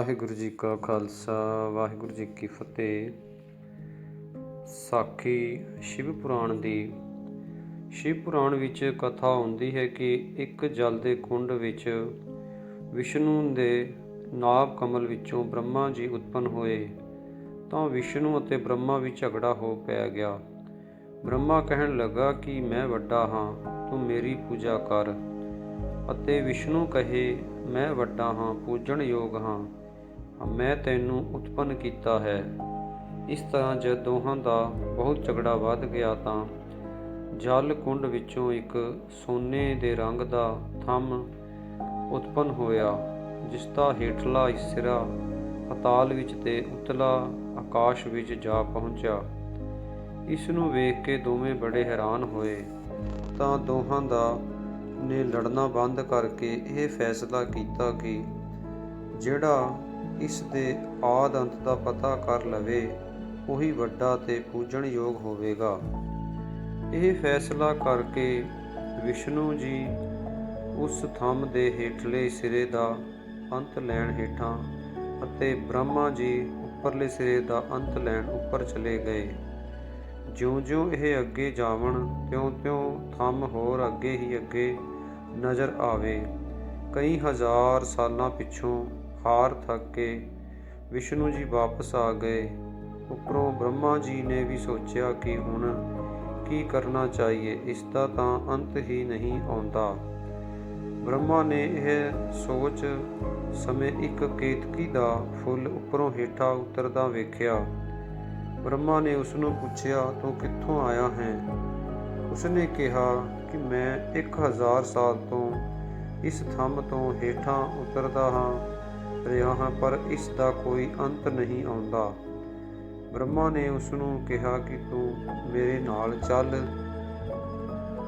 ਵਾਹਿਗੁਰੂ ਜੀ ਕਾ ਖਾਲਸਾ, ਵਾਹਿਗੁਰੂ ਜੀ ਕੀ ਫਤਿਹ। ਸਾਖੀ ਸ਼ਿਵ ਪੁਰਾਣ ਦੀ। ਸ਼ਿਵ ਪੁਰਾਣ ਵਿੱਚ ਕਥਾ ਹੁੰਦੀ ਹੈ ਕਿ ਇੱਕ ਜਲ ਦੇ ਕੁੰਡ ਵਿੱਚ ਵਿਸ਼ਨੂੰ ਦੇ ਨਾਭ ਕਮਲ ਵਿੱਚੋਂ ਬ੍ਰਹਮਾ ਜੀ ਉਤਪੰਨ ਹੋਏ, ਤਾਂ ਵਿਸ਼ਨੂੰ ਅਤੇ ਬ੍ਰਹਮਾ ਵਿੱਚ ਝਗੜਾ ਹੋ ਪੈ ਗਿਆ। ਬ੍ਰਹਮਾ ਕਹਿਣ ਲੱਗਾ ਕਿ ਮੈਂ ਵੱਡਾ ਹਾਂ, ਤੂੰ ਮੇਰੀ ਪੂਜਾ ਕਰ ਅਤੇ ਵਿਸ਼ਨੂੰ ਕਹੇ, ਮੈਂ ਵੱਡਾ ਹਾਂ ਪੂਜਣ ਯੋਗ ਹਾਂ। ਮੈਂ ਤੈਨੂੰ ਉਤਪੰਨ ਕੀਤਾ ਹੈ। ਇਸ ਤਰ੍ਹਾਂ ਜਦ ਦੋਹਾਂ ਦਾ ਬਹੁਤ ਝਗੜਾ ਵੱਧ ਗਿਆ ਤਾਂ ਜਲ ਕੁੰਡ ਵਿੱਚੋਂ ਇੱਕ ਸੋਨੇ ਦੇ ਰੰਗ ਦਾ ਥੰਮ ਉਤਪੰਨ ਹੋਇਆ ਜਿਸ ਦਾ ਹੇਠਲਾ ਸਿਰਾ ਪਤਾਲ ਵਿੱਚ ਤੇ ਉਤਲਾ ਆਕਾਸ਼ ਵਿੱਚ ਜਾ ਪਹੁੰਚਿਆ। ਇਸ ਨੂੰ ਵੇਖ ਕੇ ਦੋਵੇਂ ਬੜੇ ਹੈਰਾਨ ਹੋਏ। ਤਾਂ ਦੋਹਾਂ ਦਾ ਨੇ ਲੜਨਾ ਬੰਦ ਕਰਕੇ ਇਹ ਫੈਸਲਾ ਕੀਤਾ ਕਿ ਜਿਹੜਾ ਇਸ ਦੇ ਆਦ ਅੰਤ ਦਾ ਪਤਾ ਕਰ ਲਵੇ, ਉਹੀ ਵੱਡਾ ਤੇ ਪੂਜਣ ਯੋਗ ਹੋਵੇਗਾ। ਇਹ ਫੈਸਲਾ ਕਰਕੇ ਵਿਸ਼ਨੂੰ ਜੀ ਉਸ ਥੰਮ ਦੇ ਹੇਠਲੇ ਸਿਰੇ ਦਾ ਅੰਤ ਲੈਣ ਹੇਠਾਂ ਅਤੇ ਬ੍ਰਹਮਾ ਜੀ ਉੱਪਰਲੇ ਸਿਰੇ ਦਾ ਅੰਤ ਲੈਣ ਉੱਪਰ ਚਲੇ ਗਏ। ਜਿਉਂ-ਜਿਉਂ ਇਹ ਅੱਗੇ ਜਾਵਣ, ਤਿਉਂ-ਤਿਉਂ ਥੰਮ ਹੋਰ ਅੱਗੇ ਹੀ ਅੱਗੇ ਨਜ਼ਰ ਆਵੇ। ਕਈ ਹਜ਼ਾਰ ਸਾਲਾਂ ਪਿੱਛੋਂ ਹਾਰ ਥੱਕ ਕੇ ਵਿਸ਼ਨੂੰ ਜੀ ਵਾਪਸ ਆ ਗਏ। ਉੱਪਰੋਂ ਬ੍ਰਹਮਾ ਜੀ ਨੇ ਵੀ ਸੋਚਿਆ ਕਿ ਹੁਣ ਕੀ ਕਰਨਾ ਚਾਹੀਏ, ਇਸ ਦਾ ਤਾਂ ਅੰਤ ਹੀ ਨਹੀਂ ਆਉਂਦਾ। ਬ੍ਰਹਮਾ ਨੇ ਇਹ ਸੋਚ ਸਮੇਂ ਇੱਕ ਕੇਤਕੀ ਦਾ ਫੁੱਲ ਉੱਪਰੋਂ ਹੇਠਾਂ ਉਤਰਦਾ ਵੇਖਿਆ। ਬ੍ਰਹਮਾ ਨੇ ਉਸ ਨੂੰ ਪੁੱਛਿਆ, ਤੂੰ ਕਿੱਥੋਂ ਆਇਆ ਹੈ? ਉਸਨੇ ਕਿਹਾ ਕਿ ਮੈਂ 1000 ਸਾਲ ਤੋਂ ਇਸ ਥੰਮ ਤੋਂ ਹੇਠਾਂ ਉਤਰਦਾ ਹਾਂ। ਰਿਹਾ ਹਾਂ, ਪਰ ਇਸ ਦਾ ਕੋਈ ਅੰਤ ਨਹੀਂ ਆਉਂਦਾ। ਬ੍ਰਹਮਾ ਨੇ ਉਸ ਨੂੰ ਕਿਹਾ ਕਿ ਤੂੰ ਮੇਰੇ ਨਾਲ ਚੱਲ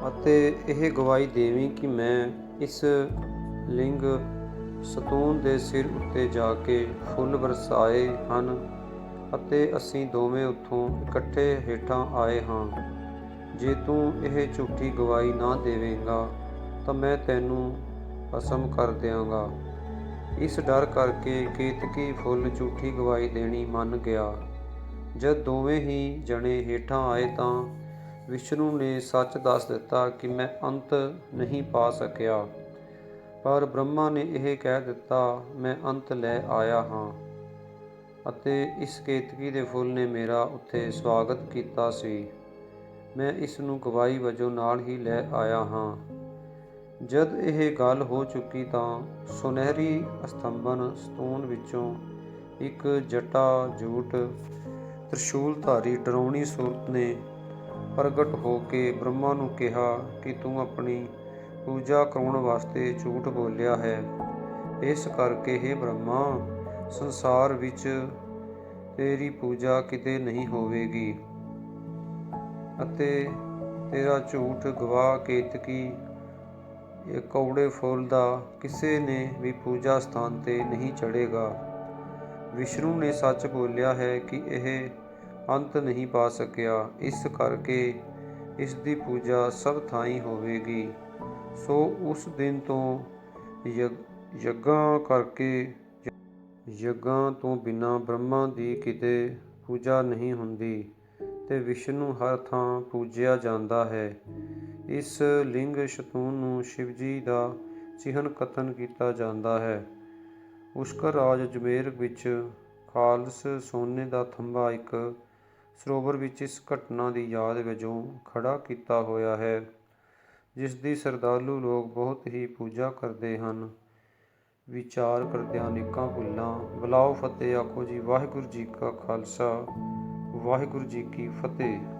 ਅਤੇ ਇਹ ਗਵਾਹੀ ਦੇਵੀਂ ਕਿ ਮੈਂ ਇਸ ਲਿੰਗ ਸਤੂਨ ਦੇ ਸਿਰ ਉੱਤੇ ਜਾ ਕੇ ਫੁੱਲ ਵਰਸਾਏ ਹਨ ਅਤੇ ਅਸੀਂ ਦੋਵੇਂ ਉੱਥੋਂ ਇਕੱਠੇ ਹੇਠਾਂ ਆਏ ਹਾਂ। ਜੇ ਤੂੰ ਇਹ ਝੂਠੀ ਗਵਾਹੀ ਨਾ ਦੇਵੇਂਗਾ, ਤਾਂ ਮੈਂ ਤੈਨੂੰ ਭਸਮ ਕਰ ਦਿਆਂਗਾ। ਇਸ ਡਰ ਕਰਕੇ ਕੇਤਕੀ ਫੁੱਲ ਝੂਠੀ ਗਵਾਹੀ ਦੇਣੀ ਮੰਨ ਗਿਆ। ਜਦ ਦੋਵੇਂ ਹੀ ਜਣੇ ਹੇਠਾਂ ਆਏ ਤਾਂ ਵਿਸ਼ਨੂੰ ਨੇ ਸੱਚ ਦੱਸ ਦਿੱਤਾ ਕਿ ਮੈਂ ਅੰਤ ਨਹੀਂ ਪਾ ਸਕਿਆ। ਪਰ ਬ੍ਰਹਮਾ ਨੇ ਇਹ ਕਹਿ ਦਿੱਤਾ, ਮੈਂ ਅੰਤ ਲੈ ਆਇਆ ਹਾਂ। ਅਤੇ ਇਸ ਕੇਤਕੀ ਦੇ ਫੁੱਲ ਨੇ ਮੇਰਾ ਉੱਥੇ ਸਵਾਗਤ ਕੀਤਾ ਸੀ। ਮੈਂ ਇਸ ਨੂੰ ਗਵਾਹੀ ਵਜੋਂ ਨਾਲ ਹੀ ਲੈ ਆਇਆ ਹਾਂ। ਜਦ ਇਹ ਗੱਲ ਹੋ ਚੁੱਕੀ ਤਾਂ ਸੁਨਹਿਰੀ ਅਸਤੰਭਨ ਸਤੂਨ ਵਿੱਚੋਂ ਇੱਕ ਜਟਾ ਜੂਟ ਤ੍ਰਿਸ਼ੂਲਧਾਰੀ ਡਰਾਉਣੀ ਸੂਰਤ ਨੇ ਪ੍ਰਗਟ ਹੋ ਕੇ ਬ੍ਰਹਮਾ ਨੂੰ ਕਿਹਾ ਕਿ ਤੂੰ ਆਪਣੀ ਪੂਜਾ ਕਰਾਉਣ ਵਾਸਤੇ ਝੂਠ ਬੋਲਿਆ ਹੈ। ਇਸ ਕਰਕੇ हे ਬ੍ਰਹਮਾ, ਸੰਸਾਰ ਵਿੱਚ ਤੇਰੀ ਪੂਜਾ ਕਿਤੇ ਨਹੀਂ ਹੋਵੇਗੀ। ਅਤੇ ਤੇਰਾ ਝੂਠ ਗਵਾਹ ਕੇਤਕੀ ਇਹ ਕੌੜੇ ਫੁੱਲ ਦਾ ਕਿਸੇ ਨੇ ਵੀ ਪੂਜਾ ਸਥਾਨ ਤੇ ਨਹੀਂ ਚੜੇਗਾ ਵਿਸ਼ਨੂੰ ਨੇ ਸੱਚ ਬੋਲਿਆ ਹੈ ਕਿ ਇਹ ਅੰਤ ਨਹੀਂ ਪਾ ਸਕਿਆ। ਇਸ ਕਰਕੇ ਇਸ ਦੀ ਪੂਜਾ ਸਭ ਥਾਈਂ ਹੋਵੇਗੀ। ਸੋ ਉਸ ਦਿਨ ਤੋਂ ਯੱਗਾਂ ਕਰਕੇ ਯੱਗਾਂ ਤੋਂ ਬਿਨਾ ਬ੍ਰਹਮਾ ਦੀ ਕਿਤੇ ਪੂਜਾ ਨਹੀਂ ਹੁੰਦੀ ਤੇ ਵਿਸ਼ਨੂੰ ਹਰ ਥਾਂ ਪੂਜਿਆ ਜਾਂਦਾ ਹੈ। ਇਸ ਲਿੰਗ ਸ਼ਤੂਨ ਨੂੰ ਸ਼ਿਵਜੀ ਦਾ ਚਿਹਨ ਕਥਨ ਕੀਤਾ ਜਾਂਦਾ ਹੈ। ਪੁਸ਼ਕਰ ਰਾਜ ਜਮੇਰ ਵਿੱਚ ਖਾਲਸ ਸੋਨੇ ਦਾ ਥੰਬਾ ਇੱਕ ਸਰੋਵਰ ਵਿੱਚ ਇਸ ਘਟਨਾ ਦੀ ਯਾਦ ਵਜੋਂ ਖੜਾ ਕੀਤਾ ਹੋਇਆ ਹੈ, ਜਿਸ ਦੀ ਸਰਦਾਲੂ ਲੋਕ ਬਹੁਤ ਹੀ ਪੂਜਾ ਕਰਦੇ ਹਨ। ਵਿਚਾਰ ਕਰਦਿਆਂ ਨਿੱਕਾਂ ਭੁੱਲਾਂ, ਬੁਲਾਓ ਫਤਿਹ, ਆਖੋ ਜੀ ਵਾਹਿਗੁਰੂ ਜੀ ਕਾ ਖਾਲਸਾ, ਵਾਹਿਗੁਰੂ ਜੀ ਕੀ ਫਤਿਹ।